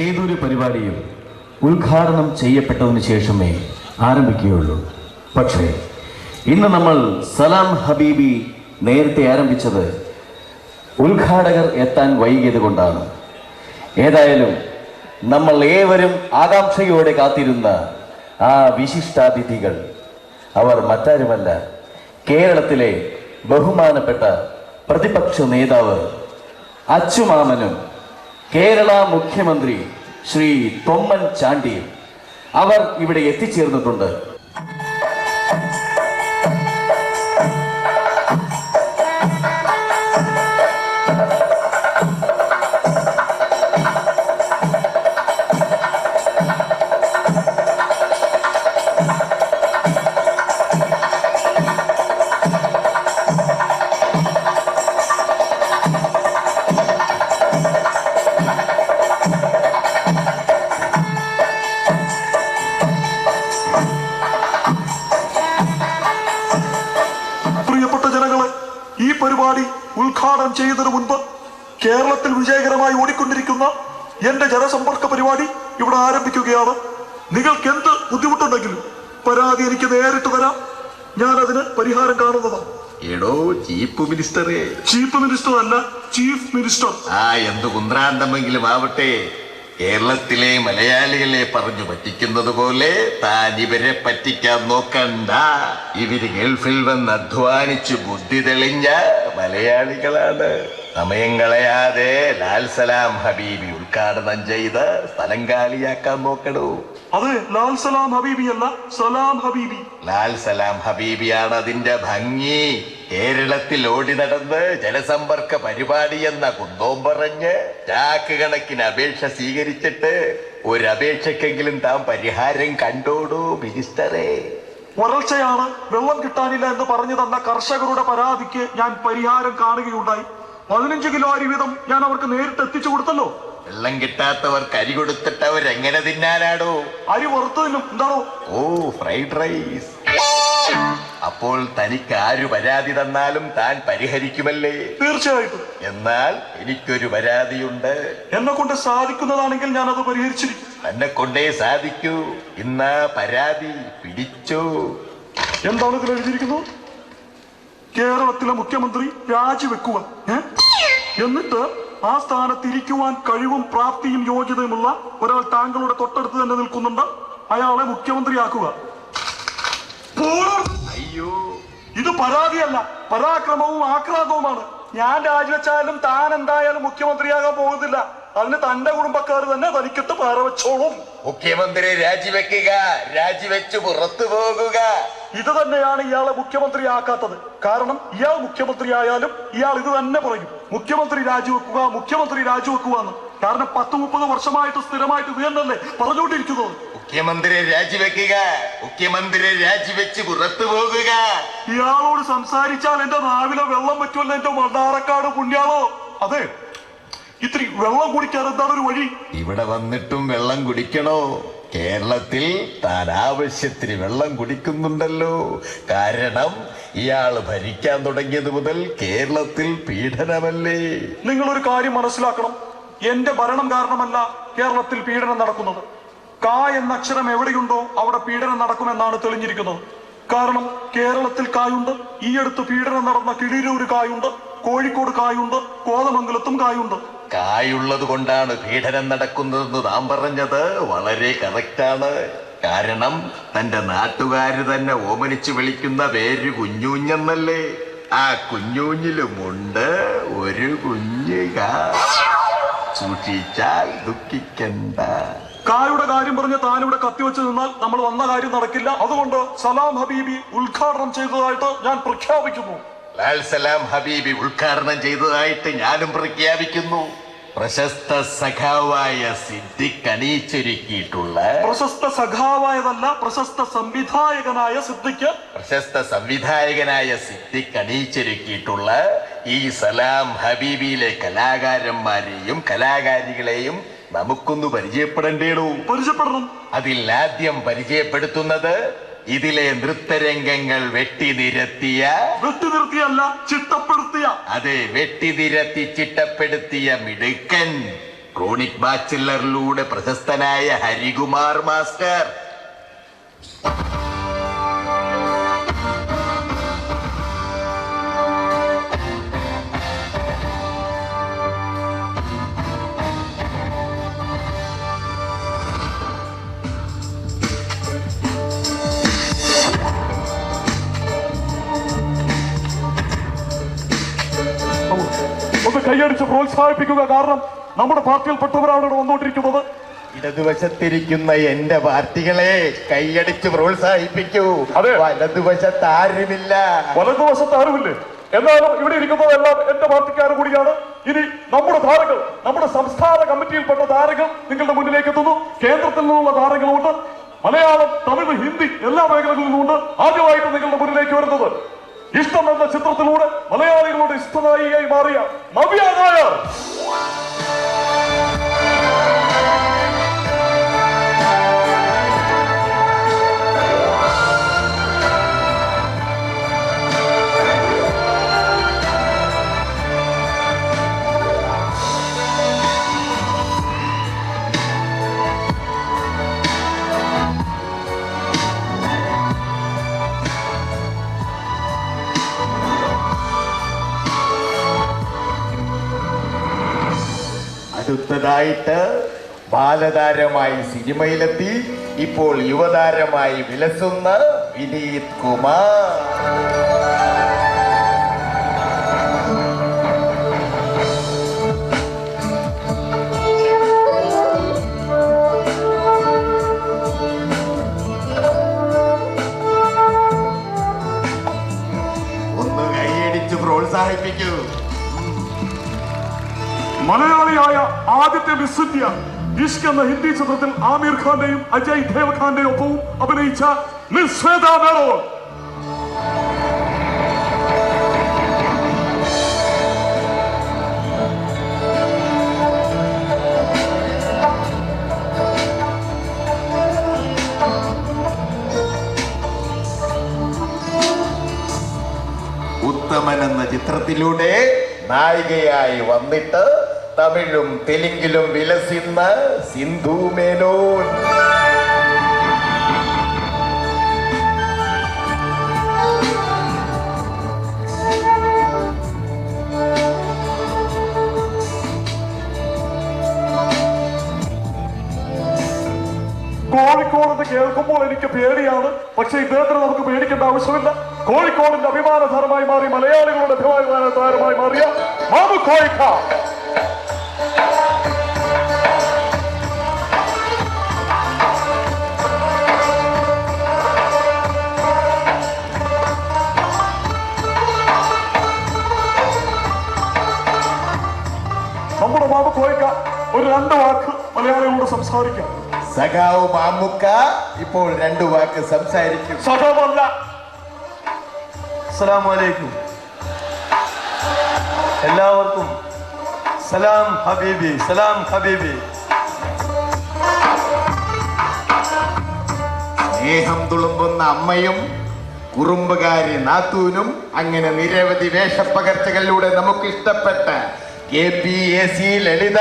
ഏതൊരു പരിപാടിയും ഉദ്ഘാടനം ചെയ്യപ്പെട്ടതിന് ശേഷമേ ആരംഭിക്കുകയുള്ളൂ. പക്ഷേ ഇന്ന് നമ്മൾ സലാം ഹബീബി നേരത്തെ ആരംഭിച്ചത് ഉദ്ഘാടകർ എത്താൻ വൈകിയത് കൊണ്ടാണ്. ഏതായാലും നമ്മൾ ഏവരും ആകാംക്ഷയോടെ കാത്തിരുന്ന ആ വിശിഷ്ടാതിഥികൾ അവർ മറ്റാരുമല്ല കേരളത്തിലെ ബഹുമാനപ്പെട്ട പ്രതിപക്ഷ നേതാവ് അച്ചുമാമനും കേരള മുഖ്യമന്ത്രി ശ്രീ തൊമ്മൻ ചാണ്ടി. അവർ ഇവിടെ എത്തിച്ചേർന്നിട്ടുണ്ട്. ഉദ്ഘാടനം ചെയ്യുന്നതിന് മുൻപ് കേരളത്തിൽ വിജയകരമായി ഓടിക്കൊണ്ടിരിക്കുന്ന എന്റെ ജനസമ്പർക്ക പരിപാടി ഇവിടെ ആരംഭിക്കുകയാണ്. നിങ്ങൾക്ക് എന്ത് ബുദ്ധിമുട്ടുണ്ടെങ്കിലും പരാതി എനിക്ക് നേരിട്ട് തരാം. ഞാൻ അതിന് പരിഹാരം കാണുന്നതാണ്. എടോ ചീഫ് മിനിസ്റ്ററെ. ചീഫ് മിനിസ്റ്റർ അല്ല ചീഫ് മിനിസ്റ്റർ. ആ എന്ത് കുന്ത്രാന്തമെങ്കിലും ആവട്ടെ. കേരളത്തിലെ മലയാളികളെ പറഞ്ഞു പറ്റിക്കുന്നത് പോലെ താൻ ഇവരെ പറ്റിക്കാൻ നോക്കണ്ട. ഇവർ ഗൾഫിൽ വന്ന് അധ്വാനിച്ച് ബുദ്ധി തെളിഞ്ഞ മലയാളികളാണ്. സമയം കളയാതെ ലാൽ സലാം ഹബീബി ഉദ്ഘാടനം ചെയ്ത് സ്ഥലം കാലിയാക്കാൻ നോക്കണു. അതെ ലാൽ സലാം ഹബീബി അല്ല സലാം ഹബീബി. ലാൽ സലാം ഹബീബിയാണ് അതിന്റെ ഭംഗി. കേരളത്തിൽ ഓടി നടന്ന് ജനസമ്പർക്ക പരിപാടി എന്ന കുന്തോം പറഞ്ഞ് ചാക്ക് കണക്കിന് അപേക്ഷ സ്വീകരിച്ചിട്ട് ഒരു അപേക്ഷക്കെങ്കിലും താൻ പരിഹാരം കണ്ടോടൂ മിനിസ്റ്ററെ. വരൾച്ചയാണ് വെള്ളം കിട്ടാനില്ല എന്ന് പറഞ്ഞു തന്ന കർഷകരുടെ പരാതിക്ക് ഞാൻ പരിഹാരം കാണുകയുണ്ടായി. പതിനഞ്ച് കിലോ അരി വീതം ഞാൻ അവർക്ക് നേരിട്ട് എത്തിച്ചു കൊടുത്തല്ലോ. വെള്ളം കിട്ടാത്തവർ കരി കൊടുത്തിട്ട് എങ്ങനെ തിന്നാനാടോ അരി വറുത്തതിനും എന്താണോ? ഓ ഫ്രൈഡ് റൈസ്. അപ്പോൾ തനിക്ക് ആര് പരാതി തന്നാലും താൻ പരിഹരിക്കുമല്ലേ? തീർച്ചയായിട്ടും. എന്നാൽ എനിക്കൊരു പരാതിയുണ്ട്. എന്നെ കൊണ്ട് സാധിക്കുന്നതാണെങ്കിൽ ഞാൻ അത് പരിഹരിച്ചിരിക്കും. എന്നെ കൊണ്ടേ സാധിക്കൂ. ഇന്ന് പരാതി പിടിച്ചു. എന്താണ് ഇതിൽ എഴുതിയിരിക്കുന്നത്? കേരളത്തിലെ മുഖ്യമന്ത്രി രാജിവെക്കുക? എന്നിട്ട് ആ സ്ഥാനത്ത് ഇരിക്കുവാൻ കഴിവും പ്രാപ്തിയും യോഗ്യതയുമുള്ള ഒരാൾ താങ്കളുടെ തൊട്ടടുത്ത് തന്നെ നിൽക്കുന്നുണ്ട്. അയാളെ മുഖ്യമന്ത്രിയാക്കുക. അയ്യോ. ഇത് പരാതിയല്ല. പരാക്രമവും ആക്രാന്തവുമാണ് ഞാൻ രാജിവെച്ചാലും താൻ എന്തായാലും മുഖ്യമന്ത്രിയാകാൻ പോകുന്നില്ല. അതിന് തന്റെ കുടുംബക്കാർ തന്നെ തനിക്കിട്ട് പാരവച്ചോളും മുഖ്യമന്ത്രി രാജിവെക്കുക രാജിവെച്ച് പുറത്തു പോകുക. ഇത് തന്നെയാണ് ഇയാളെ മുഖ്യമന്ത്രി ആക്കാത്തത് കാരണം ഇയാൾ മുഖ്യമന്ത്രിയായാലും ഇയാൾ ഇത് തന്നെ പറയും. മുഖ്യമന്ത്രി രാജിവെക്കുക മുഖ്യമന്ത്രി രാജിവെക്കുക എന്ന്. കാരണം പത്ത് മുപ്പത് വർഷമായിട്ട് സ്ഥിരമായിട്ട് ഇത് തന്നെയല്ലേ പറഞ്ഞുകൊണ്ടിരിക്കുന്നത്. മുഖ്യമന്ത്രി രാജിവെക്കുക മുഖ്യമന്ത്രി രാജിവെച്ച് പുറത്തു പോകുക. ഇയാളോട് സംസാരിച്ചാൽ എന്റെ നാവിലെ വെള്ളം പറ്റുമല്ലോ എന്റെ മണ്ണാറക്കാട് പുണ്യാളോ? അതെ ഇത്തിരി വെള്ളം കുടിക്കാൻ എന്താണ് ഒരു വഴി? ഇവിടെ വന്നിട്ടും വെള്ളം കുടിക്കണോ? കേരളത്തിൽ താൻ ആവശ്യത്തിന് വെള്ളം കുടിക്കുന്നുണ്ടല്ലോ. കാരണം ഇയാൾ ഭരിക്കാൻ തുടങ്ങിയത് മുതൽ കേരളത്തിൽ പീഡനമല്ലേ? നിങ്ങൾ ഒരു കാര്യം മനസ്സിലാക്കണം. എന്റെ ഭരണം കാരണമല്ല കേരളത്തിൽ പീഡനം നടക്കുന്നത്. ക എന്ന അക്ഷരം എവിടെയുണ്ടോ അവിടെ പീഡനം നടക്കുമെന്നാണ് തെളിഞ്ഞിരിക്കുന്നത്. കാരണം കേരളത്തിൽ കായുണ്ട് ഈ അടുത്ത് പീഡനം നടന്ന കിളിരൂര് കായുണ്ട്. കോഴിക്കോട് കായുണ്ട് കോതമംഗലത്തും കായുണ്ട്. കായുള്ളത് കൊണ്ടാണ് പീഡനം നടക്കുന്നതെന്ന് താൻ പറഞ്ഞത്. വളരെ കറക്റ്റാണ് കാരണം തന്റെ നാട്ടുകാര് തന്നെ ഓമനിച്ചു വിളിക്കുന്ന പേര് കുഞ്ഞൂഞ്ഞെന്നല്ലേ. ആ കുഞ്ഞൂഞ്ഞിലുമുണ്ട് ഒരു കുഞ്ഞുക. സൂക്ഷിച്ചാൽ ദുഃഖിക്കണ്ട. കായുടെ കാര്യം പറഞ്ഞ് താനിവിടെ കത്തിവെച്ച് നിന്നാൽ നമ്മൾ വന്ന കാര്യം നടക്കില്ല. അതുകൊണ്ട് സലാം ഹബീബി ഉദ്ഘാടനം ചെയ്തതായിട്ട് ഞാൻ പ്രഖ്യാപിക്കുന്നു. ലാൽ സലാം ഹബീബി ഉദ്ഘാടനം ചെയ്തതായിട്ട് ഞാനും പ്രഖ്യാപിക്കുന്നു. പ്രശസ്ത സഖാവായ സിദ്ദിഖ് അണിയിച്ചൊരുക്കിയിട്ടുള്ള പ്രശസ്ത സഖാവായതല്ല പ്രശസ്ത സംവിധായകനായ സിദ്ദിഖ്. പ്രശസ്ത സംവിധായകനായ സിദ്ദിഖ് അണിയിച്ചൊരുക്കിയിട്ടുള്ള ഈ സലാം ഹബീബിയിലെ കലാകാരന്മാരെയും കലാകാരികളെയും നമുക്കൊന്ന് പരിചയപ്പെടേണ്ടേടൂ? പരിചയപ്പെടണം. അതിൽ ആദ്യം പരിചയപ്പെടുത്തുന്നത് ഇതിലെ നൃത്തരംഗങ്ങൾ വെട്ടി നിരത്തിയ വെട്ടി നിർത്തിയല്ല ചിട്ടപ്പെടുത്തിയ. അതെ വെട്ടി നിരത്തി ചിട്ടപ്പെടുത്തിയ മിടുക്കൻ ക്രോണിക് ബാച്ചിലറിലൂടെ പ്രശസ്തനായ ഹരികുമാർ മാസ്റ്റർ. പ്രോത്സാഹിപ്പിക്കുക കാരണം നമ്മുടെ പാർട്ടിയിൽപ്പെട്ടവരാണ് ഇവിടെ വന്നുകൊണ്ടിരിക്കുന്നത്. ഇടതുവശത്തിരിക്കുന്ന എന്റെ പാർട്ടികളെ കൈയടിച്ച് പ്രോത്സാഹിപ്പിക്കൂ. അതെ. വലതുവശത്ത് ആരുമില്ല വലതുവശത്ത് ആരുമില്ലേ എന്നാലും ഇവിടെ ഇരിക്കുന്നതെല്ലാം എന്റെ പാർട്ടിക്കാർ കൂടിയാണ്. ഇനി നമ്മുടെ താരങ്ങൾ നമ്മുടെ സംസ്ഥാന കമ്മിറ്റിയിൽപ്പെട്ട താരങ്ങൾ നിങ്ങളുടെ മുന്നിലേക്ക് എത്തുന്നു. കേന്ദ്രത്തിൽ നിന്നുള്ള താരങ്ങളുമുണ്ട് മലയാളം തമിഴ് ഹിന്ദി എല്ലാ മേഖലകളിൽ നിന്നുമുണ്ട് ആദ്യമായിട്ട് നിങ്ങളുടെ മുന്നിലേക്ക് വരുന്നത് ഇഷ്ടം എന്ന ചിത്രത്തിലൂടെ മലയാളികളുടെ ഇഷ്ടനായികയായി മാറിയ നവ്യ നായർ. അടുത്തതായിട്ട് ബാലതാരമായി സിനിമയിലെത്തി ഇപ്പോൾ യുവതാരമായി വിലസുന്ന വിനീത് കുമാർ. മലയാളിയായ ആദ്യത്തെ മിസ് ഇന്ത്യ ഇഷ്ക് എന്ന ഹിന്ദി ചിത്രത്തിൽ ആമീർ ഖാന്റെയും അജയ് ദേവ്ഖാന്റെയും ഒപ്പവും അഭിനയിച്ച മിസ് ഉത്തമൻ എന്ന ചിത്രത്തിലൂടെ നായികയായി വന്നിട്ട് തമിഴും തെലുങ്കിലും വിലസിന്ന സിന്ധു മേനോൻ കോഴിക്കോട് കേൾക്കുമ്പോൾ എനിക്ക് പേടിയാണ്. പക്ഷേ ഇദ്ദേഹത്തിന് നമുക്ക് പേടിക്കേണ്ട ആവശ്യമില്ല. കോഴിക്കോടിന്റെ അഭിമാന താരമായി മാറി മലയാളികളുടെ അഭിമാന താരമായി മാറിയ മാമു കോഴിക്ക ഒരു രണ്ട് വാക്ക് മലയാളികളോട് സംസാരിക്കാം. സഖാവ് മാമുക്ക ഇപ്പോൾ രണ്ട് വാക്ക് സംസാരിക്കും. എല്ലാവർക്കും സലാം ഹബീബി സലാം ഹബീബി. സ്നേഹം തുളുമ്പുന്ന അമ്മയും കുറുമ്പുകാരി നാത്തൂനും അങ്ങനെ നിരവധി വേഷപ്പകർച്ചകളിലൂടെ നമുക്ക് ഇഷ്ടപ്പെട്ട K P A C Lalitha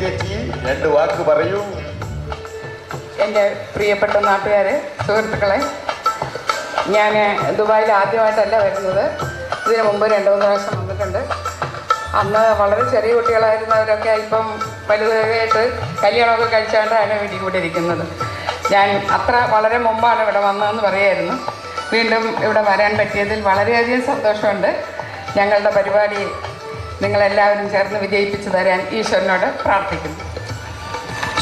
ചേച്ചി രണ്ട് വാക്ക് പറയൂ. എന്റെ പ്രിയപ്പെട്ട നാട്ടുകാരെ സുഹൃത്തുക്കളെ ഞാൻ ദുബായിൽ ആദ്യമായിട്ടല്ല വരുന്നത്. ഇതിനു മുമ്പ് രണ്ടു മൂന്ന് പ്രാവശ്യം അന്ന് വളരെ ചെറിയ കുട്ടികളായിരുന്നവരൊക്കെ ഇപ്പം വലുതായിട്ട് കല്യാണമൊക്കെ കഴിച്ചാണ്ടാണ് വീട്ടിൽ ഇരിക്കുന്നത്. ഞാൻ അത്ര വളരെ മുമ്പാണ് ഇവിടെ വന്നതെന്ന് പറയായിരുന്നു. വീണ്ടും ഇവിടെ വരാൻ പറ്റിയതിൽ വളരെയധികം സന്തോഷമുണ്ട്. ഞങ്ങളുടെ പരിപാടി നിങ്ങളെല്ലാവരും ചേർന്ന് വിജയിപ്പിച്ചു തരാൻ ഈശ്വരനോട് പ്രാർത്ഥിക്കുന്നു.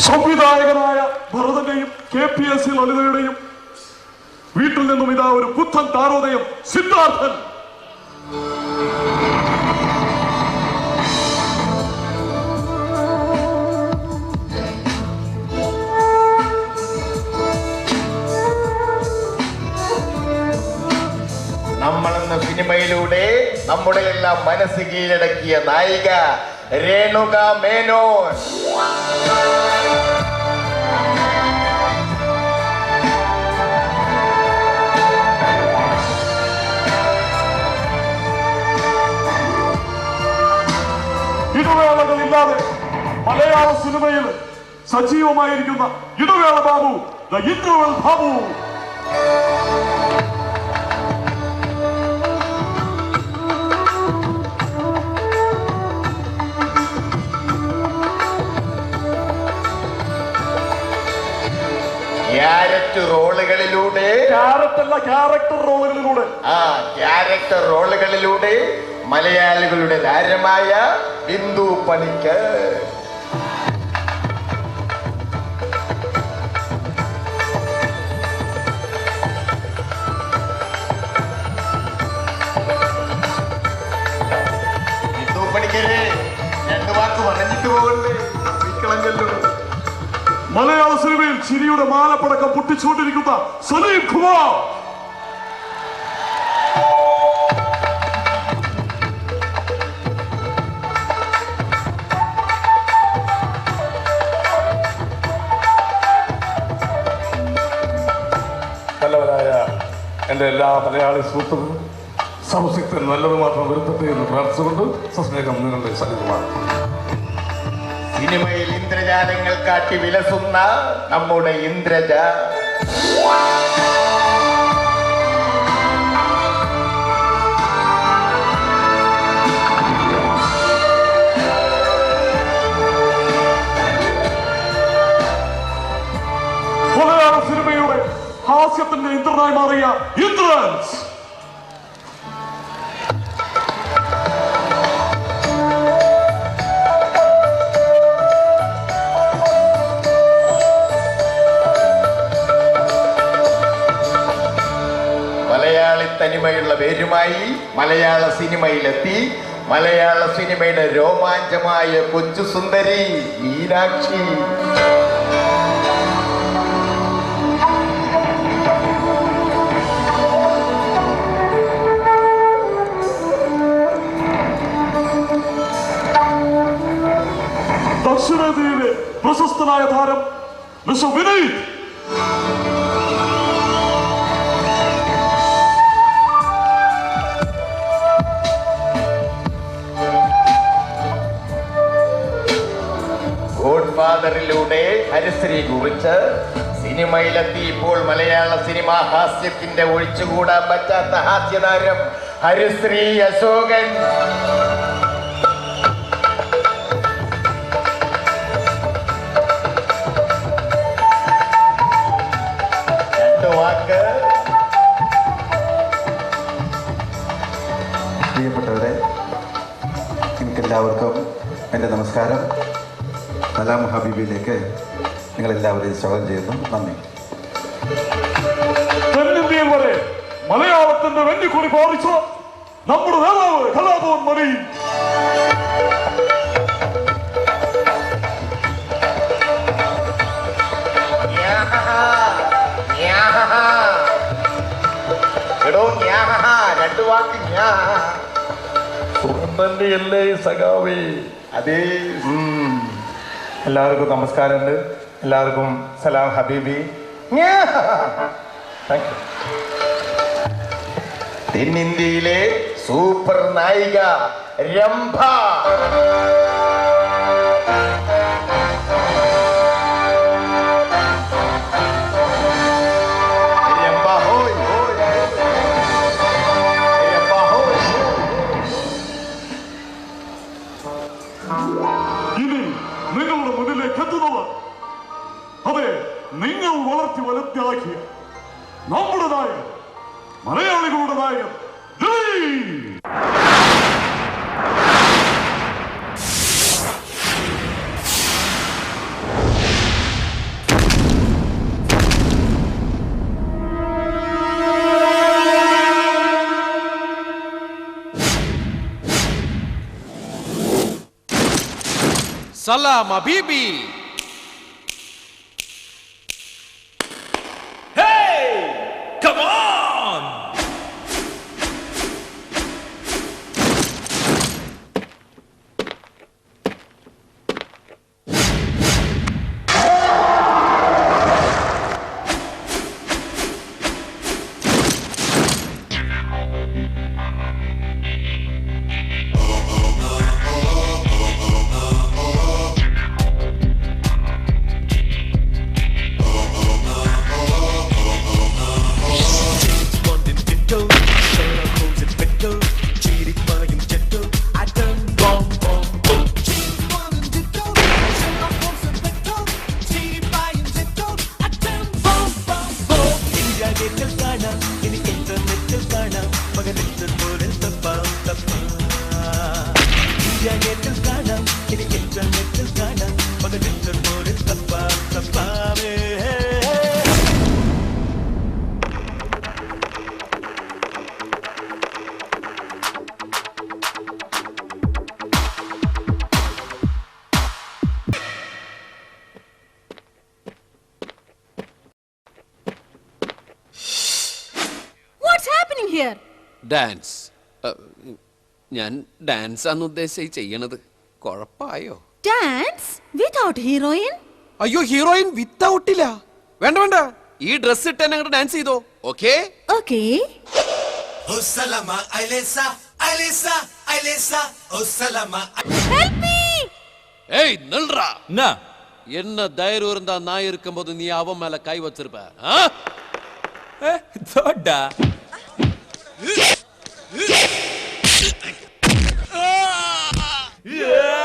സംവിധായകനായ ഭരതന്റെയും കെ പി എസ് സി ലളിതയുടെയും വീട്ടിൽ നിന്നും ഇതാ ഒരു പുത്തൻ താരോദയം സിദ്ധാർത്ഥൻ. നമ്മുടെ എല്ലാം മനസ്സ് കീഴടക്കിയ നായിക രേണുക മേനോൻ. ഇടവേളകളില്ലാതെ മലയാള സിനിമയിൽ സജീവമായിരിക്കുന്ന Idavela Babu the interval Babu. Carrot റോളുകളിലൂടെ ക്യാരറ്റല്ല ക്യാരക്ടർ റോളുകളിലൂടെ. ആ ക്യാരക്ടർ റോളുകളിലൂടെ മലയാളികളുടെ താരമായ ബിന്ദു പണിക്ക് ബിന്ദു പണിക്കരെ രണ്ടു വാക്ക് പറഞ്ഞിട്ട് പോകണ്ടേ? മലയാള സിനിമയിൽ ചിരിയുടെ മാലപ്പടക്കം പൊട്ടിച്ചുകൊണ്ടിരിക്കുന്ന സലീം കുമാർ. നല്ലവരായ എല്ലാ മലയാളി സുഹൃത്തുക്കളും സംശക്തൻ നല്ലത് മാത്രം വരുത്തട്ടെ എന്ന് പ്രാർത്ഥിച്ചുകൊണ്ട് സസ്നേഹം നിങ്ങളുടെ സന്നിധമാണ് സിനിമയിൽ ഇന്ദ്രജാലങ്ങൾ കാട്ടി വിലസുന്ന നമ്മുടെ ഇന്ദ്രജ. സിനിമയുടെ ഹാസ്യത്തിന്റെ ഇന്ദ്രനായി മാറിയ ഇന്ദ്രൻസ്. പേരുമായി മലയാള സിനിമയിലെത്തി. മലയാള സിനിമയുടെ രോമാഞ്ചമായ കൊച്ചു സുന്ദരി മീനാക്ഷി. ദക്ഷിണേന്ത്യയിലെ പ്രശസ്തനായ താരം മിസ്റ്റർ വിനീത്. ഫാദറിലൂടെ ഹരിശ്രീ കുറിച്ച് സിനിമയിലെത്തി ഇപ്പോൾ മലയാള സിനിമ ഹാസ്യത്തിന്റെ ഒഴിച്ചുകൂടാൻ പറ്റാത്ത ഹാസ്യതാരം ഹരിശ്രീ അശോകൻ. പ്രിയപ്പെട്ടവരെ എന്റെ നമസ്കാരം. സലാം ഹബീബിലേക്ക് നിങ്ങളെല്ലാവരെയും സ്വാഗതം ചെയ്യുന്നു. നന്ദി. തെന്നിന്ത്യയിൽ വരെ മലയാളത്തിന്റെ വെന്നിക്കൊടി പാറിച്ച നമ്മുടെ നേതാവ് കലാഭവൻ മണി. എടോ ഞാഹ രണ്ടു വാക്ക് ഞാ സുഹൃത്തന്റെ അല്ലേ സഖാവേ? അതേ. എല്ലാവർക്കും നമസ്കാരമുണ്ട്. എല്ലാവർക്കും സലാം ഹബീബി. തെന്നിന്ത്യയിലെ സൂപ്പർ നായിക രംഭ. നിങ്ങളുടെ മുന്നിലേക്ക് എത്തുന്നത് അതെ നിങ്ങൾ വളർത്തി വലുതാക്കിയ നമ്മുടെ നായകൻ മലയാളികളുടെ നായകൻ ദിലീപ് সালামা বিবি। ഡാൻസ് അഹ്, ഞാൻ ഡാൻസ് ആണ് ഉദ്ദേശിച്ച് ചെയ്യണത് കുഴപ്പമായോ Dance without heroine? അയ്യോ ഹീറോയിൻ വിത്തൗട്ടില്ല വേണ്ട വേണ്ട ഈ ഡ്രസ് ഇട്ട് തന്നെ അങ്ങോട്ട് ഡാൻസ് ചെയ്തോ ഓക്കേ Okay. Help me! ஏய் நில்றா என்ன என்ன தைரியம் இருந்தா நான் இருக்கும்போது நீ அவன் மேல கை வச்சிருப்ப ஆ? ടിപി.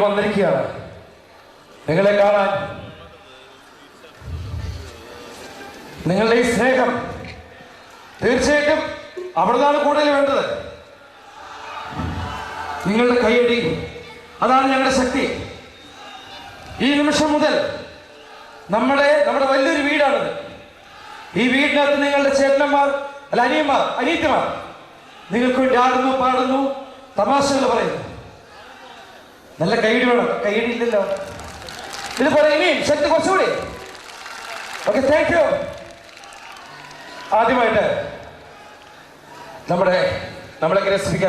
വന്നിരിക്കുകയാണ്. നിങ്ങളെ കാണാൻ. നിങ്ങളുടെ ഈ സ്നേഹം തീർച്ചയായിട്ടും അവിടുന്നാണ് കൂടുതൽ വേണ്ടത്. നിങ്ങളുടെ കൈയടി അതാണ് ഞങ്ങളുടെ ശക്തി. ഈ നിമിഷം മുതൽ നമ്മുടെ നമ്മുടെ വലിയൊരു വീടാണിത്. ഈ വീടിനകത്ത് നിങ്ങളുടെ ചേട്ടന്മാർ അല്ല അനിയന്മാർ അനിയത്തിമാർ നിങ്ങൾക്ക് വേണ്ടി ആടുന്നു പാടുന്നു തമാശകൾ പറയുന്നു. നല്ല കൈയടി വേണം കൈയടി ഇല്ലല്ലോ ഇത് പറയും ശക്തി കുറച്ചുകൂടി. ഓക്കെ താങ്ക് യു ആദ്യമായിട്ട് നമ്മുടെ നമ്മളെ ഗ്രസിപ്പിക്കാൻ